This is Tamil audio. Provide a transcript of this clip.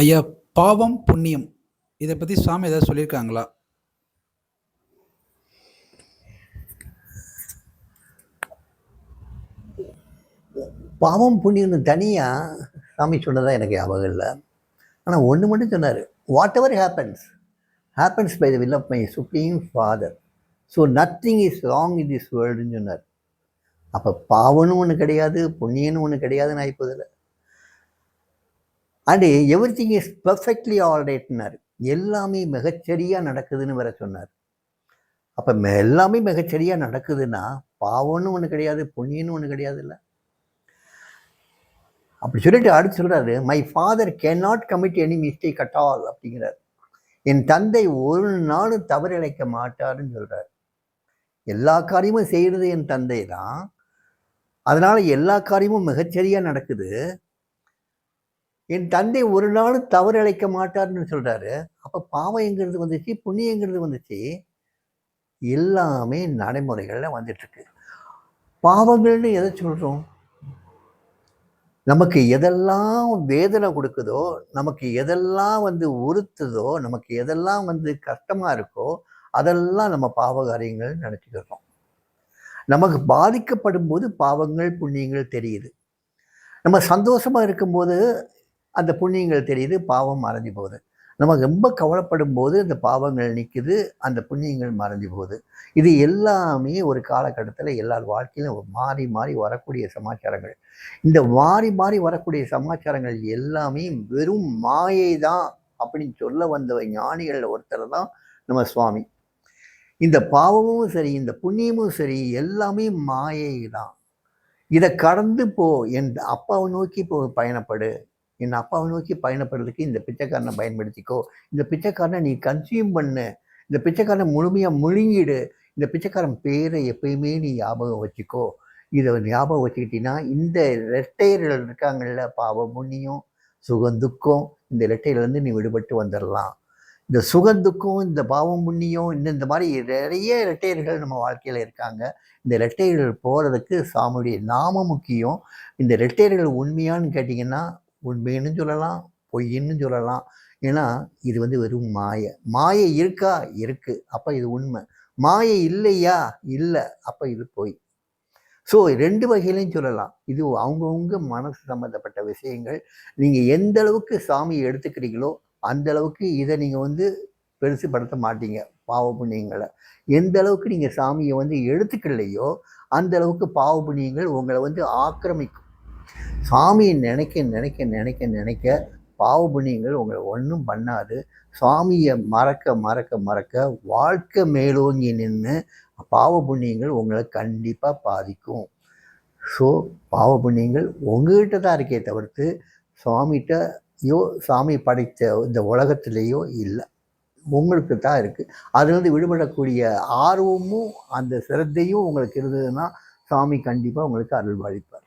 ஐயா பாவம் புண்ணியம். இதை பற்றி சுவாமி ஏதாவது சொல்லியிருக்காங்களா? பாவம் புண்ணியம்னு தனியாக சாமி சொன்னதாக எனக்கு ஞாபகம் இல்லை. ஆனால் ஒன்று மட்டும் சொன்னார். Whatever happens happens by the will of my supreme father so nothing is wrong in this வேர்ல்டுன்னு சொன்னார். அப்போ பாவனும் ஒன்று கிடையாது புண்ணியனும் ஒன்று கிடையாதுன்னு ஆகிப்போதில்லை and everything is perfectly ஆல்ரைட்னார் எல்லாமே மிகச்சரியாக நடக்குதுன்னு வேற சொன்னார். அப்போ எல்லாமே மிகச்சரியாக நடக்குதுன்னா பாவம்னு ஒன்று கிடையாது புண்ணியன்னு ஒன்று கிடையாது இல்லை. அப்படி சொல்லிட்டு அடுத்து சொல்கிறாரு my father can not commit any mistake at all அப்படிங்கிறார். என் தந்தை ஒரு நாளும் தவறிழைக்க மாட்டாருன்னு சொல்கிறார் எல்லா காரியமும் செய்கிறது என் தந்தை தான் அதனால் எல்லா காரியமும் மிகச்சரியாக நடக்குது. என் தந்தை ஒரு நாளும் தவறிழைக்க மாட்டார்னு சொல்கிறாரு அப்போ பாவம் எங்கிறது வந்துச்சு புண்ணியங்கிறது வந்துச்சு. எல்லாமே நடைமுறைகளில் வந்துட்டுருக்கு. பாவங்கள்னு எதை சொல்கிறோம் நமக்கு எதெல்லாம் வேதனை கொடுக்குதோ நமக்கு எதெல்லாம் வந்து உறுத்துதோ நமக்கு எதெல்லாம் வந்து கஷ்டமாக இருக்கோ அதெல்லாம் நம்ம பாவ காரியங்கள்னு நினச்சிக்கிறோம். நமக்கு பாதிக்கப்படும் போது பாவங்கள் புண்ணியங்கள் தெரியுது. நம்ம சந்தோஷமாக இருக்கும்போது அந்த புண்ணியங்கள் தெரியுது பாவம் மறைஞ்சு போகுது. நம்ம ரொம்ப கவலைப்படும் போது இந்த பாவங்கள் நிற்குது அந்த புண்ணியங்கள் மறைஞ்சு போகுது. இது எல்லாமே ஒரு காலகட்டத்தில் எல்லார் வாழ்க்கையிலும் மாறி மாறி வரக்கூடிய சமாச்சாரங்கள். இந்த மாறி மாறி வரக்கூடிய சமாச்சாரங்கள் எல்லாமே வெறும் மாயை தான் அப்படின்னு சொல்ல வந்த ஞானிகளில் ஒருத்தர் தான் நம்ம சுவாமி. இந்த பாவமும் சரி இந்த புண்ணியமும் சரி எல்லாமே மாயை தான் இதை கடந்து போ என் அப்பாவை நோக்கி போ பயணப்படு. என் அப்பாவை நோக்கி பயணப்படுறதுக்கு இந்த பிச்சைக்காரனை பயன்படுத்திக்கோ. இந்த பிச்சைக்காரனை நீ கன்சியூம் பண்ணு. இந்த பிச்சைக்காரனை முழுமையாக முழுங்கிடு. இந்த பிச்சைக்காரன் பேரை எப்பயுமே நீ ஞாபகம் வச்சுக்கோ. இதை ஞாபகம் வச்சுக்கிட்டீங்கன்னா இந்த ரெட்டையர்கள் இருக்காங்கல்ல பாவ புண்ணியம் சுகந்துக்கும் இந்த ரெட்டையிலேருந்து நீ விடுபட்டு வந்துடலாம் இந்த சுகந்துக்கும் இந்த பாவம் புண்ணியம் இந்த இந்த மாதிரி நிறைய ரெட்டையர்கள் நம்ம வாழ்க்கையில் இருக்காங்க. இந்த ரெட்டையர்கள் போகிறதுக்கு சாமியுடைய நாம முக்கியம். இந்த ரெட்டையர்கள் உண்மையான்னு கேட்டிங்கன்னா உண்மைன்னு சொல்லலாம் பொய்ன்னு சொல்லலாம். ஏன்னா இது வந்து வெறும் மாயை. மாயை இருக்கா? இருக்கு. அப்போ இது உண்மை. மாயை இல்லையா? இல்லை. அப்போ இது பொய். ஸோ ரெண்டு வகையிலையும் சொல்லலாம். இது அவங்கவுங்க மனசு சம்மந்தப்பட்ட விஷயங்கள். நீங்கள் எந்த அளவுக்கு சாமியை எடுத்துக்கிறீங்களோ அந்த அளவுக்கு இதை நீங்கள் வந்து பெருசுப்படுத்த மாட்டீங்க பாவ புண்ணியங்களை. எந்த அளவுக்கு நீங்கள் சாமியை வந்து எடுத்துக்கலையோ அந்த அளவுக்கு பாவ புண்ணியங்கள் உங்களை வந்து ஆக்கிரமிக்கும். சாமியை நினைக்க நினைக்க நினைக்க நினைக்க பாவ புண்ணியங்கள் உங்களை ஒன்றும் பண்ணாது. சுவாமியை மறக்க மறக்க மறக்க வாழ்க்கை மேலோங்கி நின்று பாவ புண்ணியங்கள் உங்களை கண்டிப்பாக பாதிக்கும். ஸோ பாவ புண்ணியங்கள் உங்ககிட்ட தான் இருக்கே தவிர்த்து சுவாமிகிட்டயோ சாமி படைத்த இந்த உலகத்திலேயோ இல்லை. உங்களுக்கு தான் இருக்குது அதுலேருந்து விடுபடக்கூடிய ஆர்வமும் அந்த சிரத்தையும் உங்களுக்கு இருந்ததுன்னா சாமி கண்டிப்பாக உங்களுக்கு அருள் பாலிப்பார்